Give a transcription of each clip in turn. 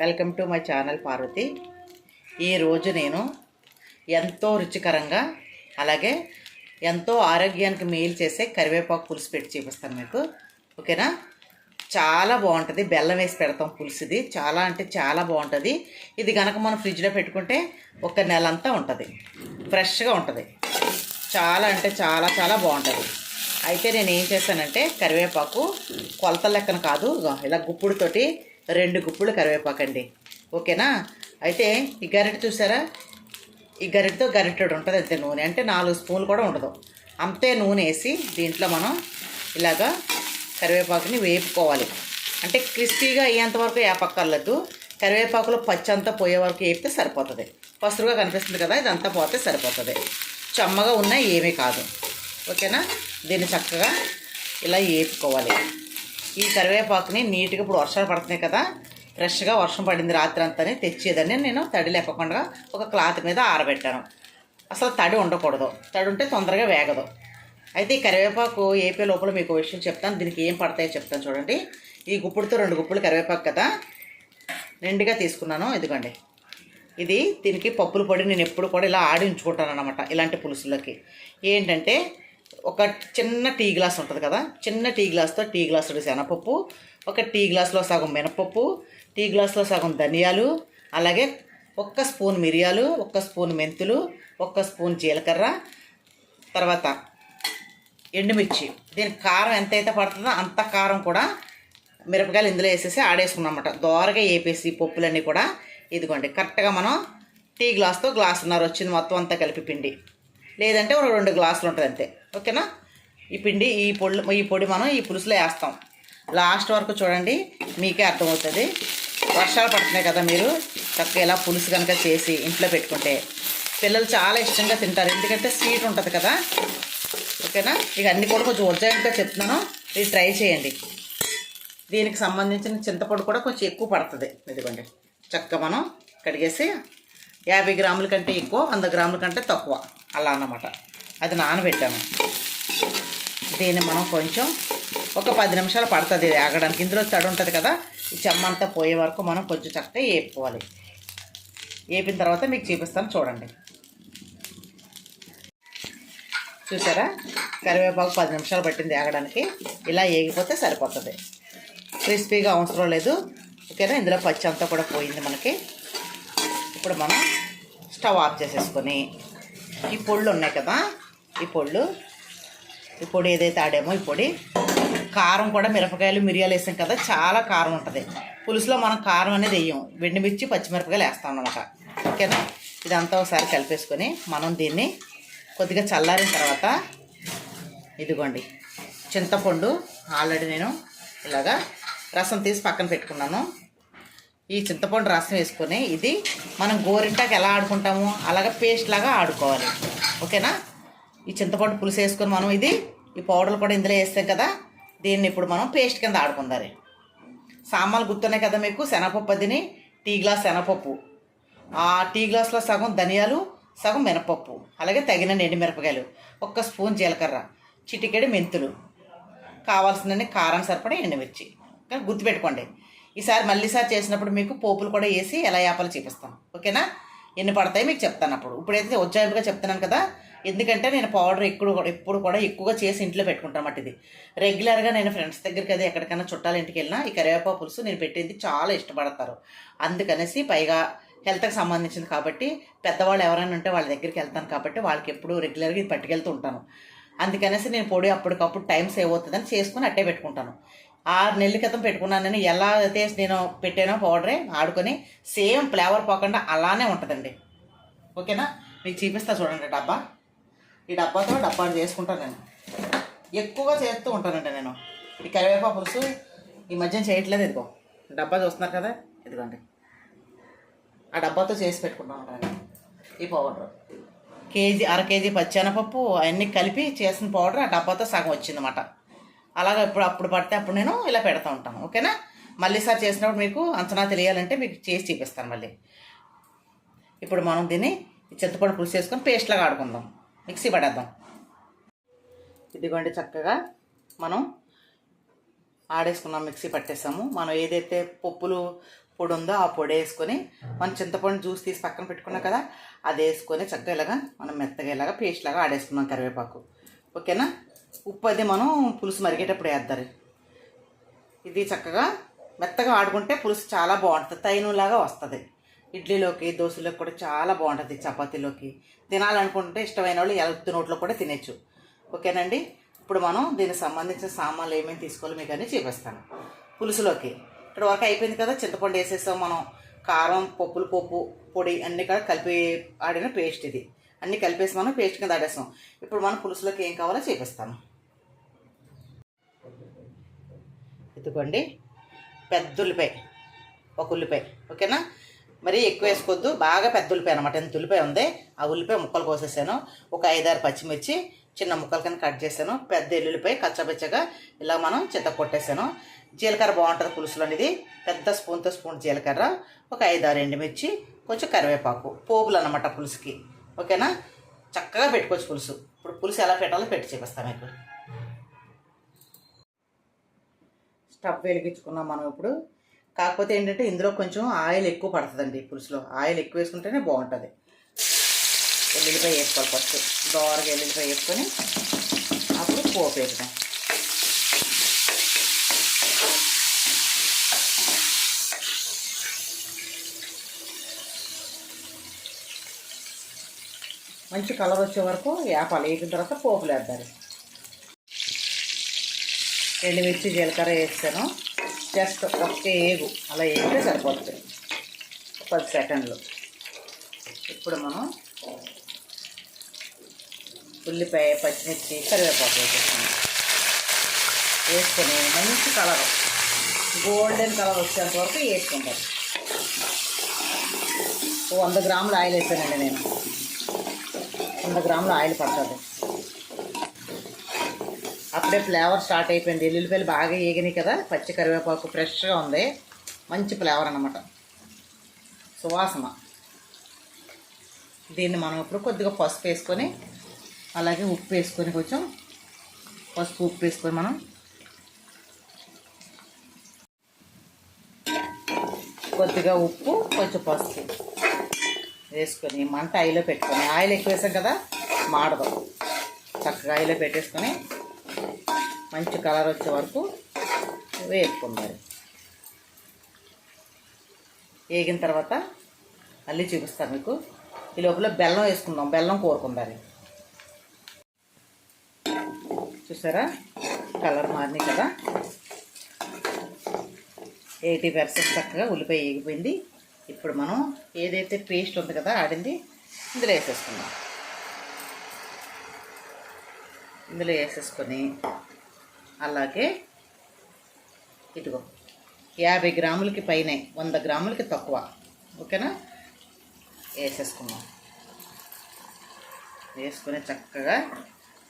Welcome to my channel Parvati. ఈరోజు నేను ఎంతో రుచికరంగా అలాగే ఎంతో ఆరోగ్యానికి మేలు చేసే కరివేపాకు పులుసు పెట్టి చూపిస్తాను మీకు. ఓకేనా? చాలా బాగుంటుంది. బెల్లం వేసి పెడతాం పులుసుది. చాలా అంటే చాలా బాగుంటుంది. ఇది కనుక మనం ఫ్రిడ్జ్లో పెట్టుకుంటే ఒక నెల అంతా ఉంటుంది. ఫ్రెష్గా ఉంటుంది. చాలా అంటే చాలా చాలా బాగుంటుంది. అయితే నేను ఏం చేశానంటే కరివేపాకు కొలత లెక్కన కాదు ఇలా గుప్పుడుతోటి రెండు గుప్పులు కరివేపాకు అండి ఓకేనా? అయితే ఈ గరిటె చూసారా? ఈ గరిటెతో గరిటెడు ఉంటుంది అంతే నూనె. అంటే నాలుగు స్పూన్లు కూడా ఉండదు. అంతే నూనె వేసి దీంట్లో మనం ఇలాగా కరివేపాకుని వేపుకోవాలి. అంటే క్రిస్పీగా అయ్యేంత వరకు వేపక్కర్లేదు కరివేపాకులో పచ్చి అంతా పోయే వరకు వేపితే సరిపోతుంది. పసురుగా కనిపిస్తుంది కదా ఇదంతా పోతే సరిపోతుంది. చమ్మగా ఉన్నా ఏమీ కాదు. ఓకేనా? దీన్ని చక్కగా ఇలా వేపుకోవాలి. ఈ కరివేపాకుని నీట్గా ఇప్పుడు వర్షాలు పడుతున్నాయి కదా ఫ్రెష్గా వర్షం పడింది రాత్రి అంతా తెచ్చేదని నేను తడి లేకుండా ఒక క్లాత్ మీద ఆరబెట్టాను. అసలు తడి ఉండకూడదు. తడి ఉంటే తొందరగా వేగదు. అయితే ఈ కరివేపాకు ఏపీ లోపల మీకు విషయం చెప్తాను. దీనికి ఏం పడతాయో చెప్తాను చూడండి. ఈ గుప్పుడుతో రెండు గుప్పులు కరివేపాకు కదా నిండుగా తీసుకున్నాను. ఇదిగోండి. ఇది దీనికి పప్పుల పొడి నేను ఎప్పుడు కూడా ఇలా ఆడించుకుంటాను అనమాట ఇలాంటి పులుసులకి. ఏంటంటే ఒక చిన్న టీ గ్లాస్ ఉంటుంది కదా? చిన్న టీ గ్లాస్తో టీ గ్లాసుడు శనగపప్పు ఒక టీ గ్లాస్లో సగం మినపప్పు టీ గ్లాస్లో సగం ధనియాలు అలాగే ఒక్క స్పూన్ మిరియాలు ఒక్క స్పూన్ మెంతులు ఒక్క స్పూన్ జీలకర్ర తర్వాత ఎండుమిర్చి. దీనికి కారం ఎంతైతే పడుతుందో అంత కారం కూడా మిరపకాయలు ఇందులో వేసేసి ఆడేసుకున్నమాట దోరగా వేపేసి పప్పులన్నీ కూడా ఇదిగోండి కరెక్ట్గా మనం టీ గ్లాస్తో గ్లాసున్నర వచ్చింది మొత్తం అంతా కలిపి పిండి. లేదంటే ఒక రెండు గ్లాసులు ఉంటుంది అంతే. ఓకేనా? ఈ పిండి ఈ పొడి ఈ పొడి మనం ఈ పులుసులో వేస్తాం. లాస్ట్ వరకు చూడండి మీకే అర్థమవుతుంది. వర్షాలు పడుతున్నాయి కదా మీరు చక్కగా ఇలా పులుసు కనుక చేసి ఇంట్లో పెట్టుకుంటే. పిల్లలు చాలా ఇష్టంగా తింటారు ఎందుకంటే స్వీట్ ఉంటుంది కదా. ఓకేనా? ఇక అన్ని కూడా కొంచెం ఉజ్జాయింపుగా చెప్తున్నాను ఇది ట్రై చేయండి. దీనికి సంబంధించిన చింతపొడి కూడా కొంచెం ఎక్కువ పడుతుంది. ఇదిగోండి చక్కగా మనం కడిగేసి యాభై గ్రాముల కంటే ఎక్కువ వంద గ్రాముల కంటే తక్కువ. అలా అన్నమాట. అది నానబెట్టాము దీన్ని మనం కొంచెం ఒక పది నిమిషాలు పడుతుంది ఇది ఆగడానికి. ఇందులో తడి ఉంటుంది కదా ఈ చెమ్మంతా పోయే వరకు మనం కొంచెం చక్కగా వేపుకోవాలి వేపిన తర్వాత మీకు చూపిస్తాను చూడండి. చూసారా? కరివేపాకు పది నిమిషాలు పట్టింది ఆగడానికి. ఇలా వేగిపోతే సరిపోతుంది. క్రిస్పీగా అవసరం లేదు. ఓకేనా? ఇందులో పచ్చి అంతా కూడా పోయింది మనకి. ఇప్పుడు మనం స్టవ్ ఆఫ్ చేసేసుకొని ఈ పొళ్ళు ఉన్నాయి కదా ఈ పొళ్ళు. ఈ పొడి ఏదైతే ఆడామో ఈ పొడి. కారం కూడా మిరపకాయలు మిరియాలు వేసాం కదా చాలా కారం ఉంటుంది. పులుసులో మనం కారం అనేది వేయం. వెండిమిర్చి పచ్చిమిరపకాయలు వేస్తాం అనమాట ఓకేనా? ఇదంతా ఒకసారి కలిపేసుకొని మనం దీన్ని కొద్దిగా చల్లారిన తర్వాత ఇదిగోండి చింతపండు ఆల్రెడీ నేను ఇలాగా రసం తీసి పక్కన పెట్టుకున్నాను. ఈ చింతపండు రసం వేసుకొని ఇది మనం గోరింటాకు ఎలా ఆడుకుంటామో అలాగ పేస్ట్ లాగా ఆడుకోవాలి. ఓకేనా? ఈ చింతపండు పులుసు వేసుకొని మనం ఇది ఈ పౌడర్లు కూడా ఇందులో వేస్తాం కదా దీన్ని ఇప్పుడు మనం పేస్ట్ కింద ఆడుకుందాలి సామాన్లు గుర్తున్నాయి కదా మీకు శనగపప్పు అదిని టీ గ్లాస్ శనగపప్పు. ఆ టీ గ్లాస్లో సగం ధనియాలు సగం మినపప్పు అలాగే తగిన మిరపకాయలు ఒక్క స్పూన్ జీలకర్ర చిటికెడు మెంతులు కావాల్సినన్ని కారం సరిపడా ఎండుమిర్చి. కానీ గుర్తుపెట్టుకోండి. ఈసారి మళ్ళీసారి చేసినప్పుడు మీకు పోపులు కూడా వేసి ఎలా వేపాలో చూపిస్తాం. ఓకేనా? ఎన్ని పడతాయి మీకు చెప్తాను అప్పుడు. ఇప్పుడైతే ఉజ్జాయింపుగా చెప్తున్నాను కదా ఎందుకంటే నేను పౌడర్ ఎక్కువ కూడా ఎప్పుడు కూడా ఎక్కువగా చేసి ఇంట్లో పెట్టుకుంటాను అన్నమాట ఇది. రెగ్యులర్గా నేను ఫ్రెండ్స్ దగ్గరికి అది ఎక్కడికైనా చుట్టాల ఇంటికి వెళ్ళినా ఈ కరివేపాకు పులుసు నేను పెట్టేది చాలా ఇష్టపడతారు. అందుకనేసి పైగా హెల్త్కి సంబంధించింది కాబట్టి పెద్దవాళ్ళు ఎవరైనా ఉంటే వాళ్ళ దగ్గరికి వెళ్తాను కాబట్టి వాళ్ళకి ఎప్పుడు రెగ్యులర్గా ఇది పట్టుకెళ్తూ ఉంటాను. అందుకనేసి నేను పొడి అప్పటికప్పుడు టైం సేవ్ అవుతుందని చేసుకుని అట్టే పెట్టుకుంటాను. ఆరు నెలల క్రితం పెట్టుకున్నాను నేను. ఎలా అయితే నేను పెట్టానో పౌడరే ఆడుకొని సేమ్ ఫ్లేవర్ పోకుండా అలానే ఉంటుందండి. ఓకేనా? మీకు చూపిస్తా చూడండి డబ్బా. ఈ డబ్బాతో డబ్బా చేసుకుంటాను నేను. ఎక్కువగా చేస్తూ ఉంటానండి నేను. ఈ కరివేపాకు పులుసు ఈ మధ్యన చేయట్లేదు ఇదిగో. డబ్బా చూస్తున్నారు కదా? ఇదిగోండి. ఆ డబ్బాతో చేసి పెట్టుకుంటాను నేను ఈ పౌడర్. కేజీ అర కేజీ పచ్చెనపప్పు అవన్నీ కలిపి చేసిన పౌడర్ ఆ డబ్బాతో సగం వచ్చిందన్నమాట. అలాగా ఇప్పుడు అప్పుడు పడితే అప్పుడు నేను ఇలా పెడతా ఉంటాను. ఓకేనా? మళ్ళీసారి చేసినప్పుడు మీకు అంచనా తెలియాలంటే మీకు చేసి చూపిస్తాను మళ్ళీ. ఇప్పుడు మనం దీన్ని చింతపండు పులుసు వేసుకొని పేస్ట్లాగా ఆడుకుందాం. మిక్సీ పడేద్దాం. ఇదిగోండి చక్కగా మనం ఆడేసుకున్నాం మిక్సీ పట్టేసాము. మనం ఏదైతే పప్పులు పొడి ఉందో ఆ పొడి వేసుకొని మనం చింతపండు జ్యూస్ తీసి పక్కన పెట్టుకున్నాం కదా అది వేసుకొని చక్కగా ఇలాగా మనం మెత్తగా ఇలాగా పేస్ట్ లాగా ఆడేసుకున్నాం కరివేపాకు. ఓకేనా? ఉప్పు అది మనం పులుసు మరిగేటప్పుడు వేద్దారు ఇది చక్కగా మెత్తగా ఆడుకుంటే పులుసు చాలా బాగుంటుంది తైనులాగా వస్తుంది. ఇడ్లీలోకి దోశలోకి కూడా చాలా బాగుంటుంది చపాతీలోకి. తినాలనుకుంటే ఇష్టమైన వాళ్ళు ఎలత్తి నోట్లో కూడా తినచ్చు. ఓకేనండి? ఇప్పుడు మనం దీనికి సంబంధించిన సామాన్లు ఏమేమి తీసుకోవాలో మీకు అన్నీ చూపిస్తాను. పులుసులోకి. ఇక్కడ వరకు అయిపోయింది కదా చింతపండు వేసేసాం మనం. కారం పప్పులు పప్పు పొడి అన్నీ కూడా కలిపి ఆడిన పేస్ట్ ఇది. అన్నీ కలిపేసి మనం పేస్ట్ కింద ఆడేస్తాం. ఇప్పుడు మనం పులుసులోకి ఏం కావాలో చూపిస్తాను. ఎత్తుకోండి పెద్ద ఉల్లిపాయ. ఒక ఉల్లిపాయ. ఓకేనా? మరి ఎక్కువ వేసుకోవద్దు. బాగా పెద్ద ఉల్లిపాయ అనమాట ఎంత ఉల్లిపాయ ఉంది? ఆ ఉల్లిపాయ ముక్కలు కోసేసాను. ఒక ఐదారు పచ్చిమిర్చి చిన్న ముక్కల కింద కట్ చేశాను. పెద్ద ఎల్లుల్లిపాయ కచ్చబెచ్చగా ఇలా మనం చిత్త కొట్టేసాను. జీలకర్ర బాగుంటుంది పులుసులో అనేది. పెద్ద స్పూన్తో స్పూన్ జీలకర్ర ఒక ఐదారు ఎండుమిర్చి కొంచెం కరివేపాకు. పోపులు అనమాట పులుసుకి. ఓకేనా? చక్కగా పెట్టుకోవచ్చు పులుసు. ఇప్పుడు పులుసు ఎలా పెట్టాలో పెట్టి చూపిస్తాను మీకు. స్టవ్ వెలిగించుకున్నాం మనం ఇప్పుడు. కాకపోతే ఏంటంటే ఇందులో కొంచెం ఆయిల్ ఎక్కువ పడుతుందండి పులుసులో. ఆయిల్ ఎక్కువ వేసుకుంటేనే బాగుంటుంది. ఎల్లుల్లిపాయ వేసుకోవాలి ఫస్ట్. దోరగా ఎల్లుల్లిపాయ వేసుకొని అప్పుడు పోపు వేద్దాం మంచి కలర్ వచ్చే వరకు వేపాలి. వేసిన తర్వాత పోపులు వేద్దాలి ఎండుమిర్చి జీలకర్ర వేస్తాను జస్ట్ ఒక్క ఏగు. అలా వేస్తే సరిపోతుంది. పది సెకండ్లు. ఇప్పుడు మనం ఉల్లిపాయ పచ్చిమిర్చి కరివేపాకు వేసేస్తాం వేసుకొని మంచి కలర్. గోల్డెన్ కలర్ వచ్చేంత వరకు వేసుకుంటారు వంద గ్రాముల ఆయిల్ వేసానండి నేను. వంద గ్రాముల ఆయిల్ పడుతుంది అప్పుడే ఫ్లేవర్ స్టార్ట్ అయిపోయింది. ఎల్లుల్లిపాయలు బాగా ఏగినాయి కదా పచ్చి కరివేపాకు ఫ్రెష్గా ఉంది. మంచి ఫ్లేవర్ అనమాట సువాసన. దీన్ని మనం ఇప్పుడు కొద్దిగా పసుపు వేసుకొని అలాగే ఉప్పు వేసుకొని కొంచెం పసుపు ఉప్పు వేసుకొని మనం కొద్దిగా ఉప్పు కొంచెం పసుపు వేసుకొని మంట ఆయిలో పెట్టుకొని. ఆయిల్ ఎక్కువ వేసాం కదా మాడదు. చక్కగా ఆయిలో పెట్టేసుకొని మంచి కలర్ వచ్చే వరకు వేపుకుందాలి వేగిన తర్వాత మళ్ళీ చూపిస్తాను మీకు. ఈ లోపల బెల్లం వేసుకుందాం. బెల్లం కోరుకుందాలి చూసారా? కలర్ మారింది కదా. ఎయిటీ పర్సెంట్ చక్కగా ఉల్లిపాయ వేగిపోయింది. ఇప్పుడు మనం ఏదైతే పేస్ట్ ఉంది కదా ఆడింది ఇందులో వేసేసుకుందాం. ఇందులో వేసేసుకొని అలాగే ఇదిగో యాభై గ్రాములకి పైన వంద గ్రాములకి తక్కువ. ఓకేనా? వేసేసుకున్నాం వేసుకొని చక్కగా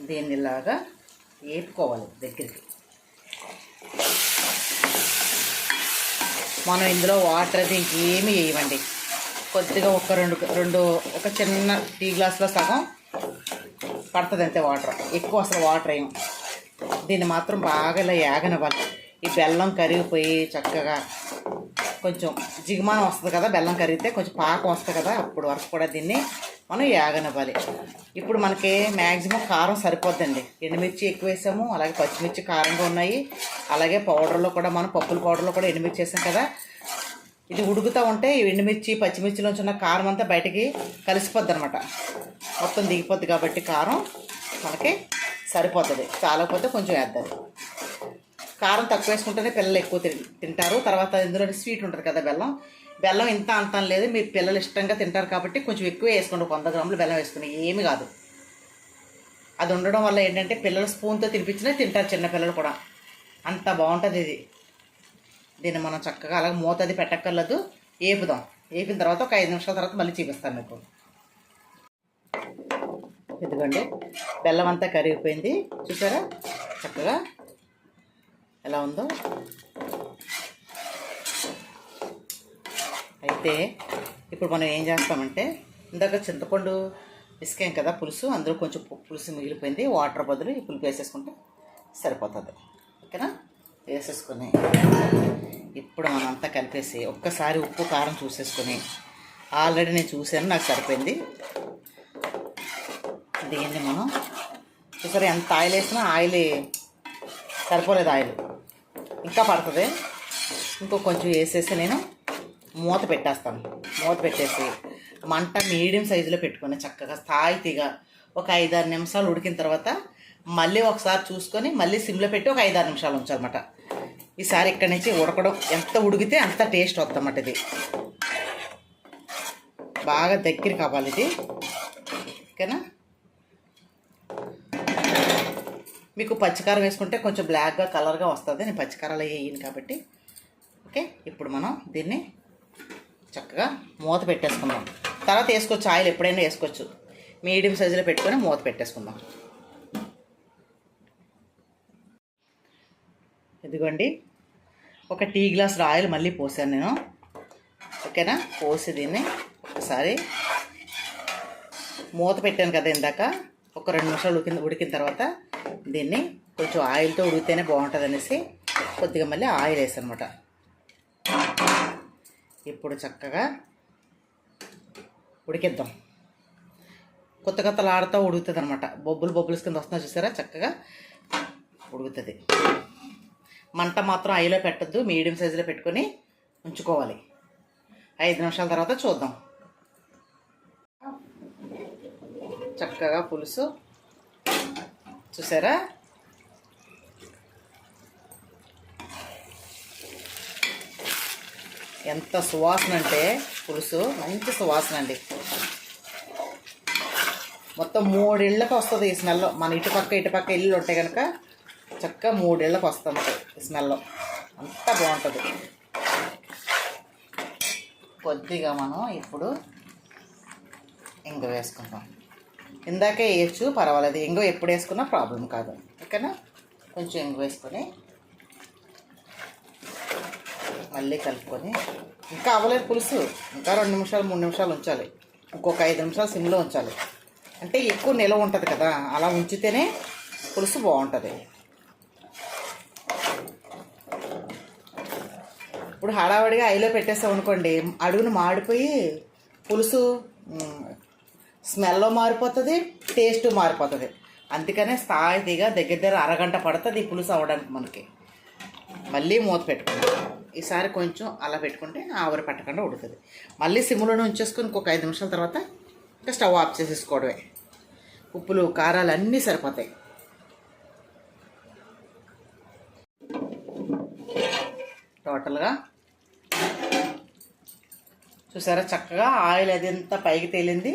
దీన్నిలాగా వేపుకోవాలి దగ్గరికి. మనం ఇందులో వాటర్ అది ఇంకేమి వేయమండి. కొద్దిగా ఒక రెండు రెండు ఒక చిన్న టీ గ్లాసులో సగం పడుతుంది అంతే వాటర్. ఎక్కువ అసలు వాటర్ ఏమి దీన్ని మాత్రం బాగా ఇలా యాగనివ్వాలి ఈ బెల్లం కరిగిపోయి చక్కగా కొంచెం జిగుమానం వస్తుంది కదా బెల్లం కరిగితే కొంచెం పాకం వస్తుంది కదా అప్పుడు వరకు కూడా దీన్ని మనం యాగనివ్వాలి ఇప్పుడు మనకి మ్యాక్సిమం కారం సరిపోద్దండి. ఎండుమిర్చి ఎక్కువ వేసాము అలాగే పచ్చిమిర్చి కారంగా ఉన్నాయి. అలాగే పౌడర్లో కూడా మనం పప్పుల పౌడర్లో కూడా ఎండుమిర్చి వేసాం కదా. ఇది ఉడుకుతూ ఉంటే ఈ ఎండుమిర్చి పచ్చిమిర్చిలోంచి ఉన్న కారం అంతా బయటికి కలిసిపోద్ది అనమాట మొత్తం దిగిపోద్ది కాబట్టి కారం మనకి సరిపోతుంది. చాలకపోతే కొంచెం వేద్దాం. కారం తక్కువ వేసుకుంటేనే పిల్లలు ఎక్కువ తింటారు. తర్వాత ఇందులో స్వీట్ ఉంటుంది కదా బెల్లం. బెల్లం ఇంత అంతం లేదు. మీరు పిల్లలు ఇష్టంగా తింటారు కాబట్టి కొంచెం ఎక్కువ వేసుకోండి. ఒక వంద గ్రాములు బెల్లం వేసుకుని ఏమి కాదు. అది ఉండడం వల్ల ఏంటంటే పిల్లలు స్పూన్తో తినిపించినా తింటారు చిన్నపిల్లలు కూడా. అంత బాగుంటుంది ఇది. దీన్ని మనం చక్కగా అలాగే మూతది పెట్టక్కర్లేదు. ఏపుదాం. ఏపిన తర్వాత ఒక ఐదు నిమిషాల తర్వాత మళ్ళీ చూపిస్తాను మీకు. ఇదిగోండి బెల్లం అంతా కరిగిపోయింది. చూసారా? చక్కగా ఎలా ఉందో. అయితే ఇప్పుడు మనం ఏం చేస్తామంటే ఇందాక చింతపండు ఇసుకాం కదా పులుసు అందులో కొంచెం పులుసు మిగిలిపోయింది. వాటర్ బదులు ఈ పులుపు వేసేసుకుంటే సరిపోతుంది. ఓకేనా? వేసేసుకొని ఇప్పుడు మనం అంతా కలిపేసి ఒక్కసారి ఉప్పు కారం చూసేసుకొని. ఆల్రెడీ నేను చూశాను నాకు సరిపోయింది. దీన్ని మనం చూసారు ఎంత ఆయిల్ వేసినా ఆయిల్ సరిపోలేదు ఆయిల్. ఇంకా పడుతుంది. ఇంకో కొంచెం వేసేసి నేను మూత పెట్టేస్తాను. మూత పెట్టేసి మంట మీడియం సైజులో పెట్టుకొని చక్కగా స్థాయితీగా. ఒక ఐదారు నిమిషాలు ఉడికిన తర్వాత మళ్ళీ ఒకసారి చూసుకొని మళ్ళీ సిమ్లో పెట్టి ఒక ఐదారు నిమిషాలు ఉంచాలన్నమాట. ఈసారి ఇక్కడి నుంచి ఉడకడం ఎంత ఉడికితే అంత టేస్ట్ వద్దన్నమాట ఇది. బాగా దగ్గర కావాలి ఇది. ఓకేనా? మీకు పచ్చికారం వేసుకుంటే కొంచెం బ్లాక్గా కలర్గా వస్తుంది. నేను పచ్చికారాలు వేయను కాబట్టి. ఓకే ఇప్పుడు మనం దీన్ని చక్కగా మూత పెట్టేసుకుందాం. తర్వాత వేసుకోవచ్చు ఆయిల్ ఎప్పుడైనా వేసుకోవచ్చు. మీడియం సైజులో పెట్టుకొని మూత పెట్టేసుకుందాం. ఇదిగోండి. ఒక టీ గ్లాస్ ఆయిల్ మళ్ళీ పోసాను నేను. ఓకేనా పోసి దీన్ని ఒకసారి మూత పెట్టాను కదా ఇందాక. ఒక రెండు నిమిషాలు ఉడికిన ఉడికిన తర్వాత దీన్ని కొంచెం ఆయిల్తో ఉడికితేనే బాగుంటుంది అనేసి కొద్దిగా మళ్ళీ ఆయిల్ వేసనమాట. అనమాట ఇప్పుడు చక్కగా ఉడికిద్దాం. కొత్త కొత్తలు ఆడుతూ ఉడుకుతుంది అనమాట బొబ్బులు బొబ్బులు కింద వస్తున్నా చూసారా? చక్కగా ఉడుకుతుంది. మంట మాత్రం ఐలో పెట్టద్దు మీడియం సైజులో పెట్టుకొని ఉంచుకోవాలి. ఐదు నిమిషాల తర్వాత చూద్దాం. చక్కగా పులుసు. చూసారా? ఎంత సువాసన అంటే పులుసు మంచి సువాసన అండి. మొత్తం మూడేళ్ళకి వస్తుంది ఈ స్మెల్. మన ఇటుపక్క ఇటుపక్క ఇల్లు ఉంటాయి కనుక చక్కగా మూడేళ్ళకి వస్తుంది ఈ స్మెల్. అంతా బాగుంటుంది. కొద్దిగా మనం ఇప్పుడు ఇంగ వేసుకుంటాం ఇందాకే వేయచ్చు పర్వాలేదు. ఎంగు ఎప్పుడు వేసుకున్నా ప్రాబ్లం కాదు. ఓకేనా? కొంచెం ఎంగు వేసుకొని మళ్ళీ కలుపుకొని ఇంకా అవ్వలేదు పులుసు. ఇంకా రెండు నిమిషాలు మూడు నిమిషాలు ఉంచాలి. ఇంకొక ఐదు నిమిషాలు సిమ్లో ఉంచాలి. అంటే ఎక్కువ నిలవ ఉంటుంది కదా అలా ఉంచితేనే పులుసు బాగుంటుంది. ఇప్పుడు హడావడిగా ఐలో పెట్టేస్తాం అనుకోండి అడుగును మాడిపోయి పులుసు స్మెల్లో మారిపోతుంది టేస్ట్ మారిపోతుంది. అందుకనే స్థాయిగా దగ్గర దగ్గర అరగంట పడుతుంది ఈ పులుసు అవ్వడానికి మనకి. మళ్ళీ మూత పెట్టుకుంటాం ఈసారి కొంచెం అలా పెట్టుకుంటే ఆవిరి పట్టకుండా ఉడుతుంది. మళ్ళీ సిమ్లోనే ఉంచేసుకొని ఇంకొక ఐదు నిమిషాల తర్వాత ఇంకా స్టవ్ ఆఫ్ చేసేసుకోవడమే. ఉప్పులు కారాలు అన్నీ సరిపోతాయి. టోటల్గా చూసారా? చక్కగా ఆయిల్ అది ఎంత పైకి తేలింది.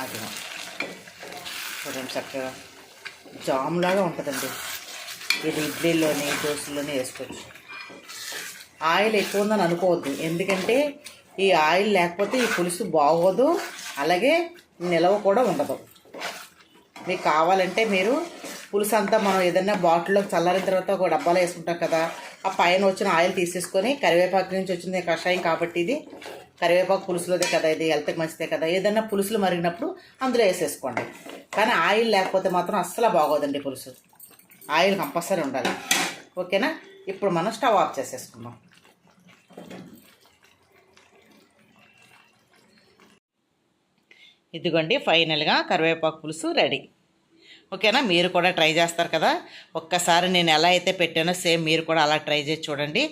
అదే. చూడండి చక్కగా. జామ్లాగా ఉంటుందండి. ఇది ఇడ్లీలోని దోశలోని వేసుకోవచ్చు. ఆయిల్ ఎక్కువ ఉందని అనుకోవద్దు. ఎందుకంటే ఈ ఆయిల్ లేకపోతే ఈ పులుసు బాగోదు. అలాగే నిలవ కూడా ఉండదు. మీకు కావాలంటే మీరు పులుసు అంతా మనం ఏదైనా బాటిల్లో చల్లారిన తర్వాత ఒక డబ్బాలో వేసుకుంటాం కదా. ఆ పైన వచ్చిన ఆయిల్ తీసేసుకొని కరివేపాకు నుంచి వచ్చింది కషాయం కాబట్టి ఇది కరివేపాకు పులుసులోదే కదా ఇది హెల్త్కి మంచిదే కదా. ఏదైనా పులుసులు మరిగినప్పుడు అందులో వేసేసుకోండి. కానీ ఆయిల్ లేకపోతే మాత్రం అస్సలు బాగోదండి పులుసు. ఆయిల్ కంపల్సరీ ఉండాలి. ఓకేనా? ఇప్పుడు మనం స్టవ్ ఆఫ్ చేసేసుకుందాం. ఇదిగోండి ఫైనల్గా కరివేపాకు పులుసు రెడీ. ఓకేనా? మీరు కూడా ట్రై చేస్తారు కదా. ఒక్కసారి నేను ఎలా అయితే పెట్టానో సేమ్ మీరు కూడా అలా ట్రై చేసి చూడండి.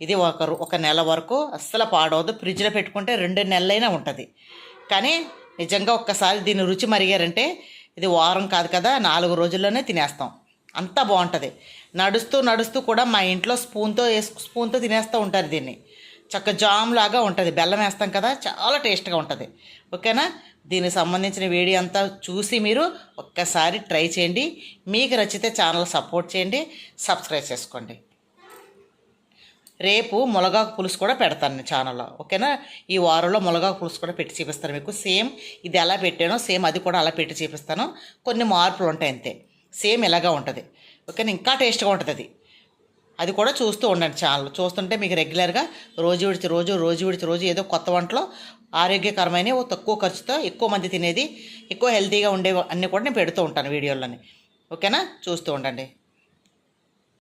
ఇది ఒక ఒక నెల వరకు అస్సలు పాడవద్దు. ఫ్రిడ్జ్లో పెట్టుకుంటే రెండు నెలలైనా ఉంటుంది. కానీ నిజంగా ఒక్కసారి దీన్ని రుచి మరిగారంటే ఇది వారం కాదు కదా నాలుగు రోజుల్లోనే తినేస్తాం. అంతా బాగుంటుంది. నడుస్తూ నడుస్తూ కూడా మా ఇంట్లో స్పూన్తో స్పూన్తో తినేస్తూ ఉంటారు దీన్ని. చక్క జామ్ లాగా ఉంటుంది. బెల్లం వేస్తాం కదా చాలా టేస్ట్గా ఉంటుంది. ఓకేనా? దీనికి సంబంధించిన వీడియో అంతా చూసి మీరు ఒక్కసారి ట్రై చేయండి. మీకు నచ్చితే ఛానల్ సపోర్ట్ చేయండి. సబ్స్క్రైబ్ చేసుకోండి. రేపు మునగాకు పులుసు కూడా పెడతాను నేను ఛానల్లో ఓకేనా? ఈ వారంలో మునగాకు పులుసు కూడా పెట్టి చూపిస్తాను మీకు. సేమ్ ఇది ఎలా పెట్టానో సేమ్ అది కూడా అలా పెట్టి చూపిస్తాను. కొన్ని మార్పులు ఉంటాయి అంతే. సేమ్ ఇలాగా ఉంటుంది. ఓకేనా? ఇంకా టేస్ట్గా ఉంటుంది అది. అది కూడా చూస్తూ ఉండండి ఛానల్ చూస్తుంటే మీకు రెగ్యులర్గా రోజు విడిచి రోజు రోజు విడిచి రోజు ఏదో కొత్త వంటలో ఆరోగ్యకరమైన తక్కువ ఖర్చుతో ఎక్కువ మంది తినేది ఎక్కువ హెల్తీగా ఉండే అన్నీ కూడా నేను పెడుతూ ఉంటాను వీడియోలని ఓకేనా? చూస్తూ ఉండండి.